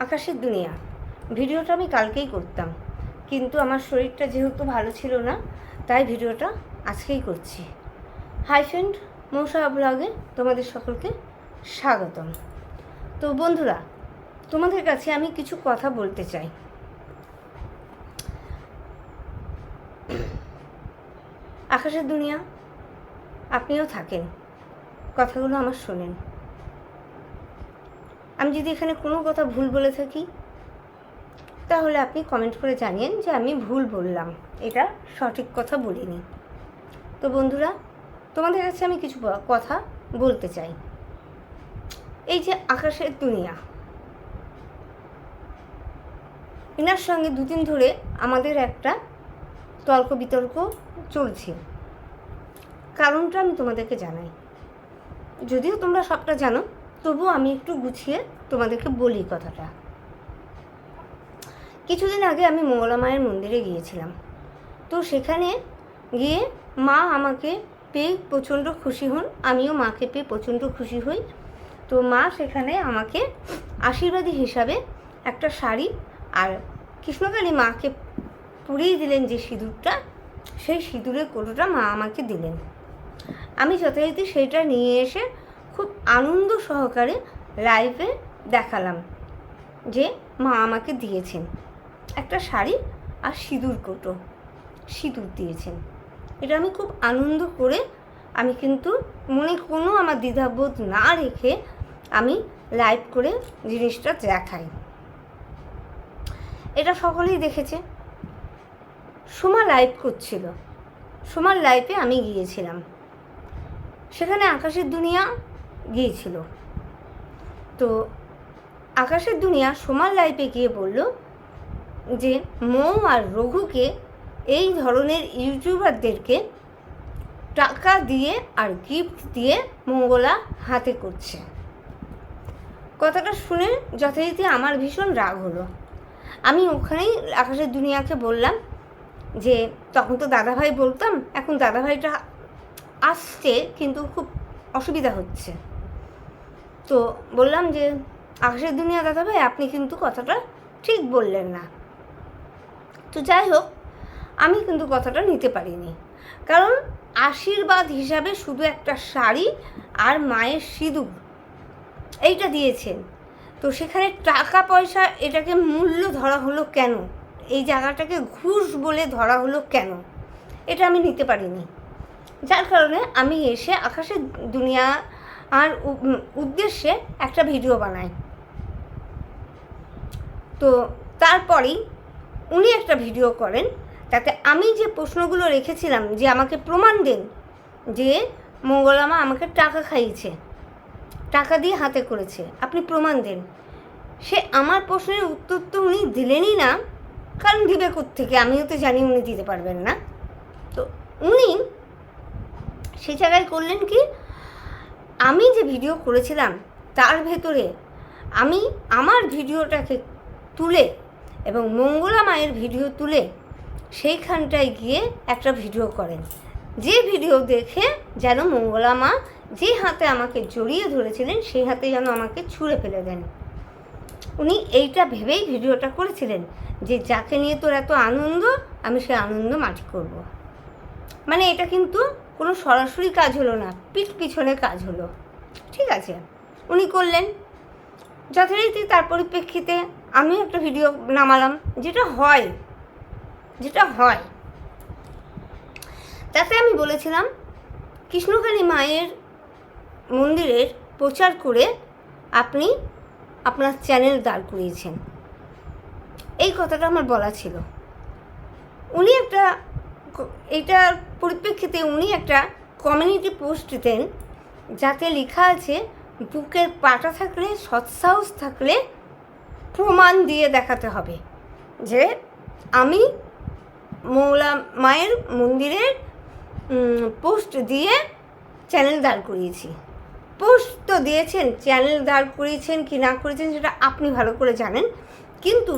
আকাশের দুনিয়া। ভিডিওটা আমি কালকেই করতাম। কিন্তু আমার শরীরটা যেহেতু ভালো ছিল না, তাই ভিডিওটা আজকেই করছি। হাই ফ্রেন্ড, মৌসা ব্লগে তোমাদের সকলকে স্বাগতম। তো বন্ধুরা, তোমাদের কাছে আমি কিছু কথা বলতে চাই। আকাশের দুনিয়া, আপনিও থাকেন। কথাগুলো আমার শোনেন। আমি যদি এখানে কোনো কথা ভুল বলে থাকি, তাহলে আপনি কমেন্ট করে জানিয়েন যে আমি ভুল বললাম। এটা সঠিক কথা বলিনি। তো বন্ধুরা, তোমাদের কাছে আমি কিছু কথা বলতে চাই। এই যে আকাশের দুনিয়া। এনার সঙ্গে দুদিন ধরে আমাদের একটা তর্ক বিতর্ক চলছে। কারণটা আমি তোমাদেরকে জানাই। যদিও তোমরা সবটা জানো তবুও আমি একটু গুছিয়ে তোমাদেরকে বলি কথাটা। কিছুদিন আগে আমি মঙ্গলা মায়ের মন্দিরে গিয়েছিলাম। তো সেখানে গিয়ে মা আমাকে পেয়ে প্রচণ্ড খুশি হন, আমিও মাকে পেয়ে প্রচণ্ড খুশি হই। তো মা সেখানে আমাকে আশীর্বাদী হিসাবে একটা শাড়ি আর কৃষ্ণকালী মাকে পুড়িয়ে দিলেন যে সিঁদুরটা, সেই সিঁদুরের কোটোটা মা আমাকে দিলেন। আমি যথারীতি সেইটা নিয়ে এসে খুব আনন্দ সহকারে লাইভে দেখালাম যে মা আমাকে দিয়েছেন একটা শাড়ি আর সিঁদুর কোটো, সিঁদুর দিয়েছেন। এটা আমি খুব আনন্দ করে আমি কিন্তু মনে কোনো আমার দ্বিধাবোধ না রেখে আমি লাইভ করে জিনিসটা দেখাই। এটা সকলেই দেখেছে। সোমা লাইভ করছিল। সোমার লাইভে আমি গিয়েছিলাম। সেখানে আকাশের দুনিয়া গিয়েছিল। তো আকাশের দুনিয়া সোমার লাইফে গিয়ে বলল যে, মৌ আর রঘুকে এই ধরনের ইউটিউবারদেরকে টাকা দিয়ে আর গিফট দিয়ে মঙ্গলা হাতে করছে। কথাটা শুনে যথারীতি আমার ভীষণ রাগ হলো। আমি ওখানেই আকাশের দুনিয়াকে বললাম যে, তখন তো দাদাভাই বলতাম, এখন দাদাভাইটা আসছে, কিন্তু খুব অসুবিধা হচ্ছে। তো বললাম যে, আকাশের দুনিয়া দাদা ভাই, আপনি কিন্তু কথাটা ঠিক বললেন না। তো যাই হোক, আমি কিন্তু কথাটা নিতে পারিনি। কারণ আশীর্বাদ হিসাবে শুধু একটা শাড়ি আর মায়ের সিঁদুর, এইটা দিয়েছেন। তো সেখানে টাকা পয়সা এটাকে মূল্য ধরা হলো কেন? এই জায়গাটাকে ঘুষ বলে ধরা হলো কেন? এটা আমি নিতে পারিনি। যার কারণে আমি এসে আকাশের দুনিয়া আর উদ্দেশ্যে একটা ভিডিও বানাই। তো তারপরেই উনি একটা ভিডিও করেন, তাতে আমি যে প্রশ্নগুলো রেখেছিলাম যে আমাকে প্রমাণ দেন যে মঙ্গলামা আমাকে টাকা খাইয়েছে, টাকা দিয়ে হাতে করেছে, আপনি প্রমাণ দেন। সে আমার প্রশ্নের উত্তর তো উনি দিলেনই না, কারণ দিবে থেকে আমিও তো জানি উনি দিতে পারবেন না। তো উনি সে জায়গায় করলেন কি? আমি যে ভিডিও করেছিলাম, তার ভেতরে আমি আমার ভিডিওটাকে তুলে এবং মঙ্গলা মায়ের ভিডিও তুলে সেইখানটায় গিয়ে একটা ভিডিও করেন যে ভিডিও দেখে যেন মঙ্গলা মা যে হাতে আমাকে জড়িয়ে ধরেছিলেন, সেই হাতে যেন আমাকে ছুঁড়ে ফেলে দেন উনি এইটা ভেবেই ভিডিওটা করেছিলেন যে, যাকে নিয়ে তোর এত আনন্দ, আমি সে আনন্দ মাটি করব। মানে এটা কিন্তু কোনো সরাসরি কাজ হলো না, পিঠ পিছনে কাজ হলো। ঠিক আছে? উনি করলেন। যথারীতি তার পরিপ্রেক্ষিতে আমি একটা ভিডিও নামালাম, যেটা হয় যেটা হয়। তাতে আমি বলেছিলাম, কৃষ্ণকালী মায়ের মন্দিরের প্রচার করে আপনি আপনার চ্যানেল দাঁড় করিয়েছেন। এই কথাটা আমার বলা ছিল। উনি একটা এইটার পরিপ্রেক্ষিতে উনি একটা কমিউনিটি পোস্ট দিতেন, যাতে লেখা আছে, বুকের পাটা থাকলে সৎসাহস থাকলে প্রমাণ দিয়ে দেখাতে হবে যে আমি মৌলা মায়ের মন্দিরের পোস্ট দিয়ে চ্যানেল দাঁড় করিয়েছি। পোস্ট তো দিয়েছেন চ্যানেল দাঁড় করিয়েছেন কি না করেছেন সেটা আপনি ভালো করে জানেন, কিন্তু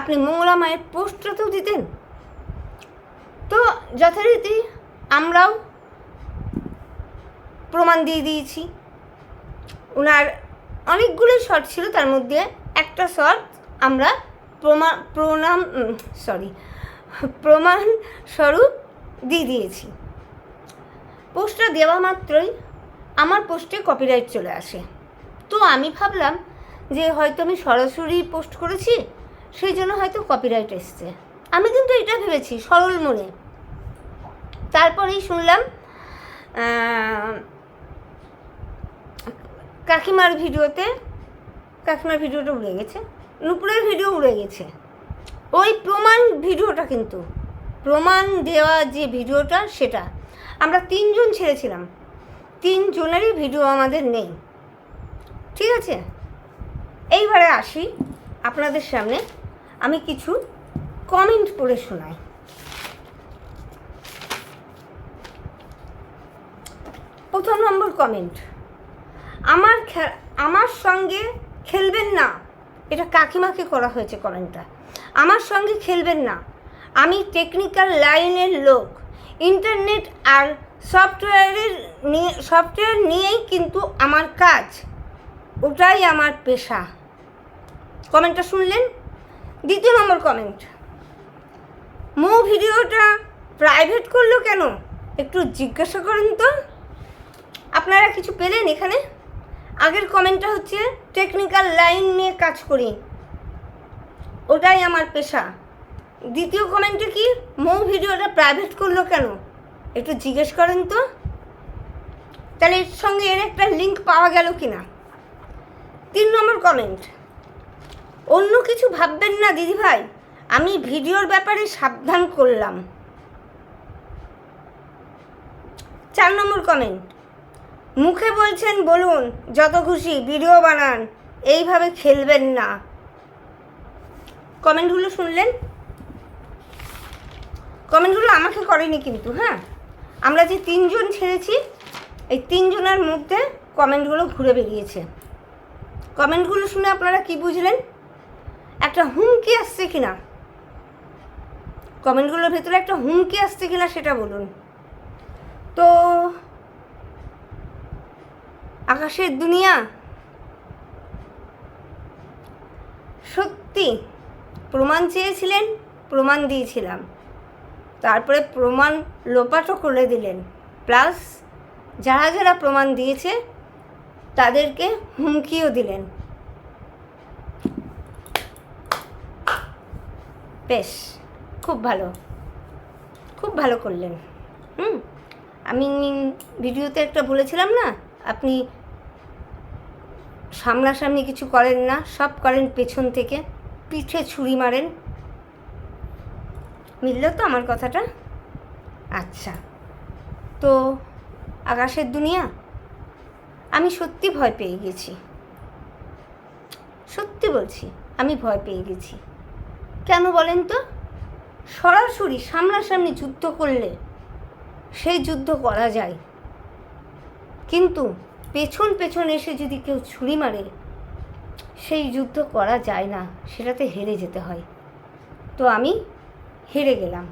আপনি মঙ্গলা মায়ের পোস্টটা তো দিতেন। তো যথারীতি আমরাও প্রমাণ দিয়ে দিয়েছি। ওনার অনেকগুলোই শর্ট ছিল, তার মধ্যে একটা শর্ট আমরা প্রমাণ প্রণাম সরি প্রমাণ স্বরূপ দিয়ে দিয়েছি। পোস্টটা দেওয়া মাত্রই আমার পোস্টে কপিরাইট চলে আসে। তো আমি ভাবলাম যে হয়তো আমি সরাসরি পোস্ট করেছি, সেই জন্য হয়তো কপিরাইট এসছে। আমি কিন্তু এটা ভেবেছি, সরল মনে। তারপরেই শুনলাম কাকিমার ভিডিওতে, কাকিমার ভিডিওটা উড়ে গেছে, নুপুরের ভিডিও উড়ে গেছে। ওই প্রমাণ ভিডিওটা কিন্তু, প্রমাণ দেওয়া যে ভিডিওটা, সেটা। আমরা তিনজন ছেড়েছিলাম, তিনজনেরই ভিডিও আমাদের নেই। ঠিক আছে? এইবারে আসি আপনাদের সামনে। আমি কিছু কমেন্ট পড়ে শোনায়। প্রথম নম্বর কমেন্ট। আমার আমার সঙ্গে খেলবেন না। এটা কাকিমাকে করা হয়েছে কমেন্টটা। আমার সঙ্গে খেলবেন না। আমি টেকনিক্যাল লাইনের লোক। ইন্টারনেট আর সফটওয়্যারের নিয়ে সফটওয়্যার নিয়েই কিন্তু আমার কাজ। ওটাই আমার পেশা। কমেন্টটা শুনলেন? দ্বিতীয় নম্বর কমেন্ট। মো ভিডিওটা প্রাইভেট করল কেন? একটু জিজ্ঞাসা করেন তো। আপনারা কিছু পেলেন এখানে? আগের কমেন্টটা হচ্ছে টেকনিক্যাল লাইন নিয়ে কাজ করি। ওটাই আমার পেশা। দ্বিতীয় কমেন্টে কি? মৌ ভিডিওটা প্রাইভেট করল কেন? একটু জিজ্ঞেস করেন তো। তাহলে এর সঙ্গে এর একটা লিঙ্ক পাওয়া গেল কি না তিন নম্বর কমেন্ট অন্য কিছু ভাববেন না, দিদিভাই। আমি ভিডিওর ব্যাপারে সাবধান করলাম। চার নম্বর কমেন্ট মুখে বলছেন, বলুন, যত খুশি ভিডিও বানান, এইভাবে খেলবেন না। কমেন্টগুলো শুনলেন? কমেন্টগুলো আমাকে করেনি কিন্তু হ্যাঁ? আমরা যে তিনজন ছেড়েছি, এই তিনজনের মধ্যে কমেন্টগুলো ঘুরে বেরিয়েছে। কমেন্টগুলো শুনে আপনারা কি বুঝলেন? একটা হুমকি আসছে কিনা? কমেন্টগুলোর ভেতরে একটা হুমকি আসছে কিনা সেটা বলুন। তো, আকাশের দুনিয়া। সত্যি, প্রমাণ চেয়েছিলেন, প্রমাণ দিয়েছিলাম। তারপরে প্রমাণ লোপাটও করে দিলেন। প্লাস, যারা যারা প্রমাণ দিয়েছে, তাদেরকে হুমকিও দিলেন। বেশ। খুব ভালো। খুব ভালো করলেন। হুম? আমি ভিডিওতে একটা বলেছিলাম না, আপনি সামনাসামনি কিছু করেন না, সব করেন পেছন থেকে, পিঠে ছুরি মারেন। মিলল তো আমার কথাটা? আচ্ছা। তো আকাশের দুনিয়া? আমি সত্যি ভয় পেয়ে গেছি। সত্যি বলছি, আমি ভয় পেয়ে গেছি। কেন বলেন তো? সরাসরি সামনাসামনি যুদ্ধ করলে সেই যুদ্ধ করা যায়। কিন্তু পেছন পেছন এসে যদি কেউ ছুরি মারে, সেই যুদ্ধ করা যায় না, সেটাতে হেরে যেতে হয়। তো আমি হেরে গেলাম।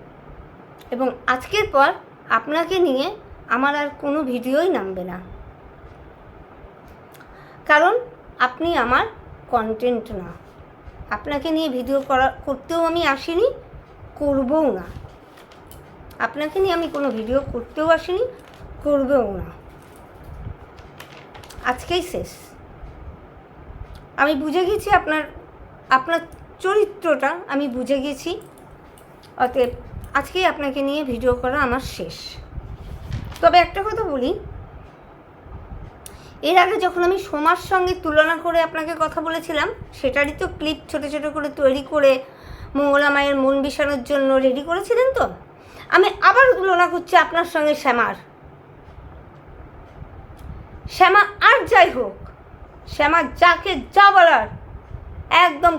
এবং আজকের পর আপনাকে নিয়ে আমার আর কোনো ভিডিওই নামবে না। কারণ আপনি আমার কন্টেন্ট না। আপনাকে নিয়ে ভিডিও করা, করতেও আমি আসিনি করবও না। আপনাকে নিয়ে আমি কোনো ভিডিও করতেও আসিনি, করবেও না। আজকেই শেষ। আমি বুঝে গেছি আপনার আপনার চরিত্রটা আমি বুঝে গেছি। অতএব আজকেই আপনাকে নিয়ে ভিডিও করা আমার শেষ। তবে একটা কথা বলি, এর আগে যখন আমি সোমার সঙ্গে তুলনা করে আপনাকে কথা বলেছিলাম, সেটারই তো ক্লিপ ছোট ছোট করে তৈরি করে মঙ্গলা মায়ের মন বিষানোর জন্য রেডি করেছিলেন তো? আমি আবার তুলনা করছি আপনার সঙ্গে শ্যামার। শ্যামা আর যাই হোক, শ্যামা যাকে যা বলার, একদম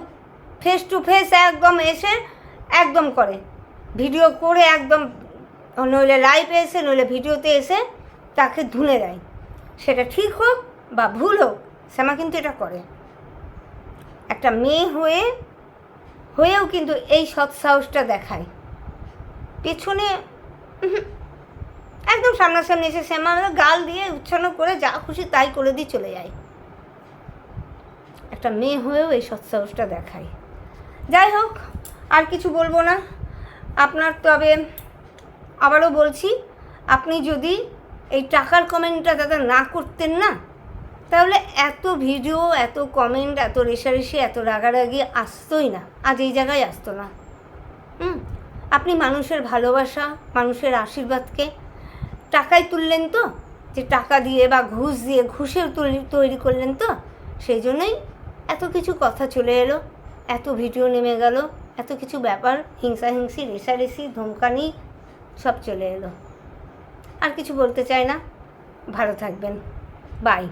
ফেস টু ফেস একদম এসে একদম করে। ভিডিও করে একদম, নইলে লাইভে এসে, নইলে ভিডিওতে এসে তাকে ধুনে দেয়। সেটা ঠিক হোক বা ভুল হোক, শ্যামা কিন্তু এটা করে। একটা মেয়ে হয়ে হয়েও কিন্তু এই সৎ সাহসটা দেখায়। পেছনে একদম সামনাসামনি এসে শ্যামা গাল দিয়ে উচ্ছন্ন করে যা খুশি তাই করে দিয়ে চলে যায়। একটা মেয়ে হয়েও এই সৎসাহসটা দেখায়। যাই হোক, আর কিছু বলব না। আপনার তবে আবারও বলছি, আপনি যদি এই টাকার কমেন্টটা দাদা না করতেন না তাহলে এত ভিডিও, এত কমেন্ট এত রেশারেশি, এত রাগারাগি আসতোই না। আজ এই জায়গায় আসতো না। হুম? আপনি মানুষের ভালোবাসা, মানুষের আশীর্বাদকে টাকায় তুললেন তো? যে টাকা দিয়ে বা ঘুষ দিয়ে ঘুষের তৈরি করলেন তো? সেই জন্যই এত কিছু কথা চলে এলো, এত ভিডিও নেমে গেল, এত কিছু ব্যাপার, হিংসা হিংসাহিংসি রেশারেশি, ধমকানি সব চলে এলো। আর কিছু বলতে চাই না? ভালো থাকবেন। বাই